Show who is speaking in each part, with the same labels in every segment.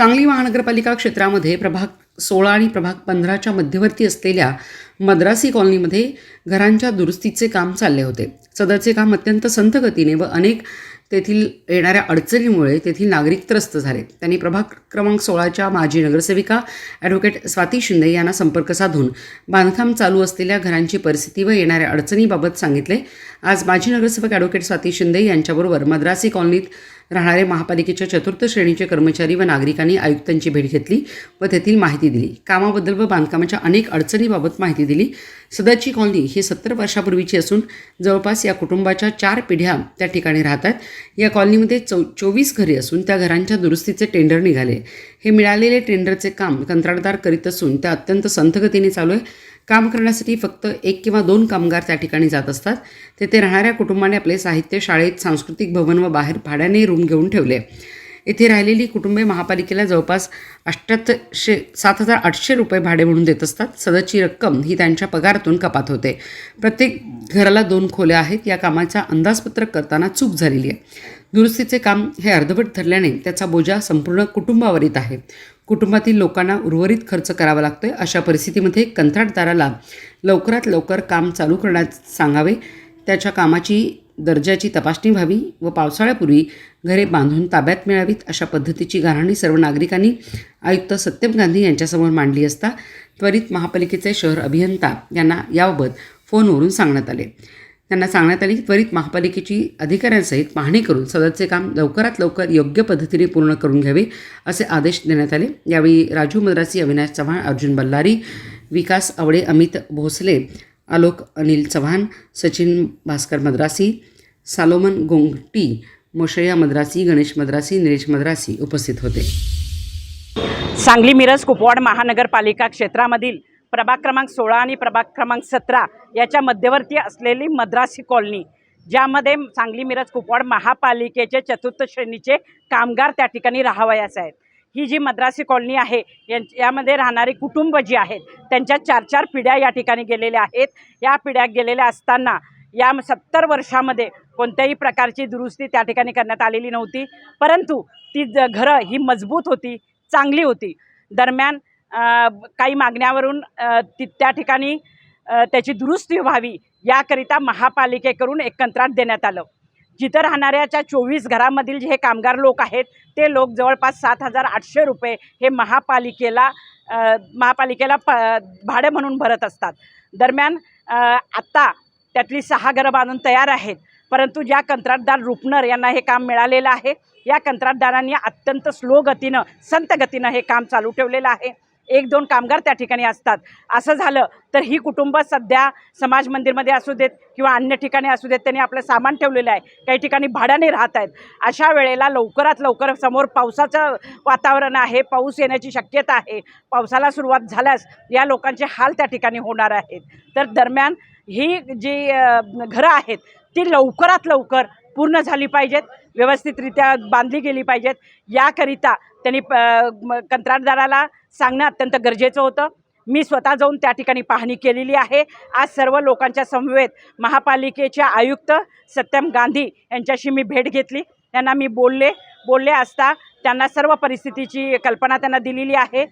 Speaker 1: सांगली महानगरपालिका क्षेत्रामध्ये प्रभाग सोळा आणि प्रभाग पंधराच्या मध्यवर्ती असलेल्या मद्रासी कॉलनीमध्ये घरांच्या दुरुस्तीचे काम चालले होते. सदरचे काम अत्यंत संथ गतीने व अनेक तेथील येणाऱ्या अडचणीमुळे तेथील नागरिक त्रस्त झाले. त्यांनी प्रभाग क्रमांक सोळाच्या माजी नगरसेविका ॲडव्होकेट स्वाती शिंदे यांना संपर्क साधून बांधकाम चालू असलेल्या घरांची परिस्थिती व येणाऱ्या अडचणीबाबत सांगितले. आज माजी नगरसेवक ॲडव्होकेट स्वाती शिंदे यांच्याबरोबर मद्रासी कॉलनीत राहणारे महापालिकेच्या चतुर्थ श्रेणीचे कर्मचारी व नागरिकांनी आयुक्तांची भेट घेतली व तेथील माहिती दिली. कामाबद्दल व बांधकामाच्या अनेक अडचणीबाबत माहिती दिली. सदाची कॉलनी ही सत्तर वर्षापूर्वीची असून जवळपास या कुटुंबाच्या चार पिढ्या त्या ठिकाणी राहतात. या कॉलनीमध्ये चौ चोवीस घरे असून त्या घरांच्या दुरुस्तीचे टेंडर निघाले. हे मिळालेले टेंडरचे काम कंत्राटदार करीत असून त्या अत्यंत संथगतीने चालू आहे. काम करण्यासाठी फक्त एक किंवा दोन कामगार त्या ठिकाणी जात असतात. तेथे राहणाऱ्या कुटुंबाने आपले साहित्य शाळेत सांस्कृतिक भवन व बाहेर भाड्याने रूम घेऊन ठेवले. येथे राहिलेली कुटुंबे महापालिकेला जवळपास अठ्ठ्याहत्तरशे सात हजार आठशे रुपये भाडे म्हणून देत असतात. सदरची रक्कम ही त्यांच्या पगारातून कपात होते. प्रत्येक घराला दोन खोल्या आहेत. या कामाचा अंदाजपत्रक करताना चूक झालेली आहे. दुरुस्तीचे काम हे अर्धवट ठरल्याने त्याचा बोजा संपूर्ण कुटुंबावर येत आहे. कुटुंबातील लोकांना उर्वरित खर्च करावा लागतोय. अशा परिस्थितीमध्ये कंत्राटदाराला लवकरात लवकर काम चालू करण्यास सांगावे. त्याच्या कामाची दर्जाची तपासणी व्हावी व पावसाळ्यापूर्वी घरे बांधून ताब्यात मिळावीत अशा पद्धतीची गाऱ्हाणी सर्व नागरिकांनी आयुक्त सत्यम गांधी यांच्यासमोर मांडली असता त्वरित महापालिकेचे शहर अभियंता यांना याबाबत फोनवरून सांगण्यात आले. त्यांना सांगण्यात आले की त्वरित महापालिकेची अधिकाऱ्यांसहित पाहणी करून सदरचे काम लवकरात लवकर योग्य पद्धतीने पूर्ण करून घ्यावे असे आदेश देण्यात आले. यावेळी राजू मद्रासी अविनाश चव्हाण अर्जुन बल्लारी विकास आवडे अमित भोसले आलोक अनिल चव्हाण सचिन भास्कर मद्रासी सालोमन गोंगटी मोशया मद्रासी गणेश मद्रासी निलेश मद्रासी उपस्थित होते.
Speaker 2: सांगली मिरज कुपवाड महानगरपालिका क्षेत्रामधील प्रभाग क्रमांक सोळा आणि प्रभाग क्रमांक सतरा याच्या मध्यवर्ती असलेली मद्रासी कॉलनी ज्यामध्ये सांगली मिरज कुपवाड महापालिकेचे चतुर्थ श्रेणीचे कामगार त्या ठिकाणी राहावयास आहेत. ही जी मद्रासी कॉलनी आहे यामध्ये राहणारी कुटुंब जी आहेत त्यांच्या चार चार पिढ्या या ठिकाणी गेलेल्या आहेत. या पिढ्या गेलेल्या असताना या सत्तर वर्षामध्ये कोणत्याही प्रकारची दुरुस्ती त्या ठिकाणी करण्यात आलेली नव्हती. परंतु ती ज घरं ही मजबूत होती चांगली होती. दरम्यान काही मागण्यावरून ती त्या ठिकाणी त्याची दुरुस्ती व्हावी याकरिता महापालिकेकडून एक कंत्राट देण्यात आलं. जिथं राहणाऱ्याच्या चोवीस घरामधील जे हे कामगार लोक आहेत ते लोक जवळपास सात हजार आठशे रुपये हे महापालिकेला महापालिकेला प भाडं म्हणून भरत असतात. दरम्यान आत्ता त्यातली सहा घरं बांधून तयार आहेत परंतु ज्या कंत्राटदार रुपनर यांना हे काम मिळालेलं आहे या कंत्राटदारांनी अत्यंत स्लो गतीनं संत गतीनं हे काम चालू ठेवलेलं आहे. एक दोन कामगार त्या ठिकाणी असतात. असं झालं तर ही कुटुंब सध्या समाज मंदिरमध्ये असू देत किंवा अन्य ठिकाणी असू देत त्यांनी आपलं सामान ठेवलेलं आहे. काही ठिकाणी भाड्याने राहत आहेत. अशा वेळेला लवकरात लवकर समोर पावसाचं वातावरण आहे पाऊस येण्याची शक्यता आहे. पावसाला सुरुवात झाल्यास या लोकांचे हाल त्या ठिकाणी होणार आहेत. तर दरम्यान ही जी घरं आहेत ती लवकरात लवकर पूर्ण झाली पाहिजेत. व्यवस्थितरित्या बांधली गेली पाहिजेत. याकरिता त्यांनी प कंत्राटदाराला सांगणं अत्यंत गरजेचं होतं. मी स्वतः जाऊन त्या ठिकाणी पाहणी केलेली आहे. आज सर्व लोकांच्या समवेत महापालिकेच्या आयुक्त सत्यम गांधी यांच्याशी मी भेट घेतली. त्यांना मी बोलले बोलले असता त्यांना सर्व परिस्थितीची कल्पना त्यांना दिलेली आहे.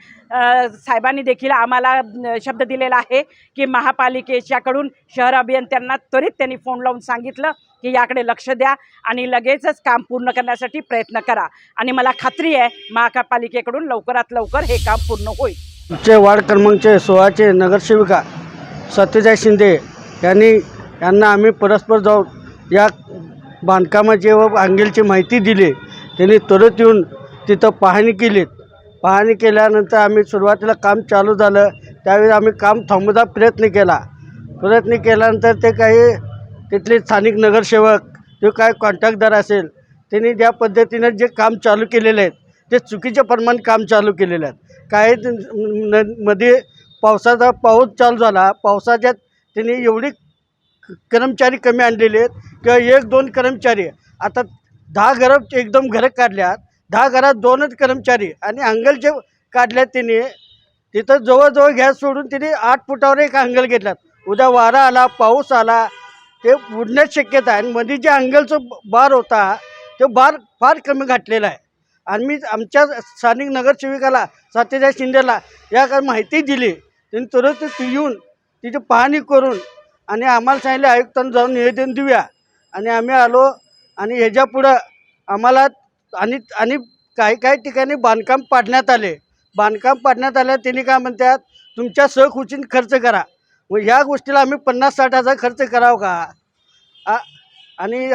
Speaker 2: साहेबांनी देखील आम्हाला शब्द दिलेला आहे की महापालिकेच्याकडून शहर अभियंत्यांना त्वरित त्यांनी फोन लावून सांगितलं की याकडे लक्ष द्या आणि लगेचच काम पूर्ण करण्यासाठी प्रयत्न करा. आणि मला खात्री आहे महापालिकेकडून लवकरात लवकर हे काम पूर्ण होईल.
Speaker 3: आमचे वार्ड क्रमांकचे सोळाचे नगरसेविका सत्यजय शिंदे यांनी यांना आम्ही परस्पर जाऊन या बांधकामाचे व अंगेलची माहिती दिली. त्यांनी त्वरित येऊन तिथं पाहणी केलीत. पाहणी केल्यानंतर आम्ही सुरुवातीला काम चालू झालं. त्यावेळी आम्ही काम थांबवण्याचा प्रयत्न केला. प्रयत्न केल्यानंतर ते काही तिथले स्थानिक नगरसेवक किंवा काय कॉन्ट्रॅक्टदार असेल त्यांनी ज्या पद्धतीनं जे काम चालू केलेले आहेत ते चुकीच्या प्रमाण काम चालू केलेलं आहेत. काही न- मध्ये पावसाचा पाऊस चालू झाला. पावसाच्यात त्यांनी एवढी कर्मचारी कमी आणलेले आहेत. किंवा एक दोन कर्मचारी आता दहा घरं एकदम घरं काढल्यात. दहा घरात दोनच कर्मचारी आणि अंगल जे काढल्यात तिने तिथं जवळजवळ गॅस सोडून तिने आठ फुटावर एक अंगल घेतलात. उद्या वारा आला पाऊस आला ते उडण्याची शक्यता आहे. आणि मध्ये जे अंगलचं बार होता ते बार फार कमी घातलेला आहे. आणि मी आमच्या स्थानिक नगरसेविकाला सत्यजात शिंदेला या काय माहिती दिली. त्यांनी तुरंत ती येऊन तिची पाहणी करून आणि आम्हाला सांगितले आयुक्तांना जाऊन निवेदन देऊया. आणि आम्ही आलो आणि ह्याच्यापुढं आम्हाला आणि आणि काही काही ठिकाणी बांधकाम पाडण्यात आले. बांधकाम पाडण्यात आल्या त्यांनी काय म्हणतात तुमच्या सहकुशीन खर्च करा. मग ह्या गोष्टीला आम्ही पन्नास साठ हजार खर्च करावं का? आ- आणि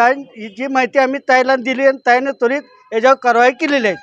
Speaker 3: जी माहिती आम्ही ताईला दिली आणि ताईने त्वरित याच्यावर कारवाई केलेली आहे.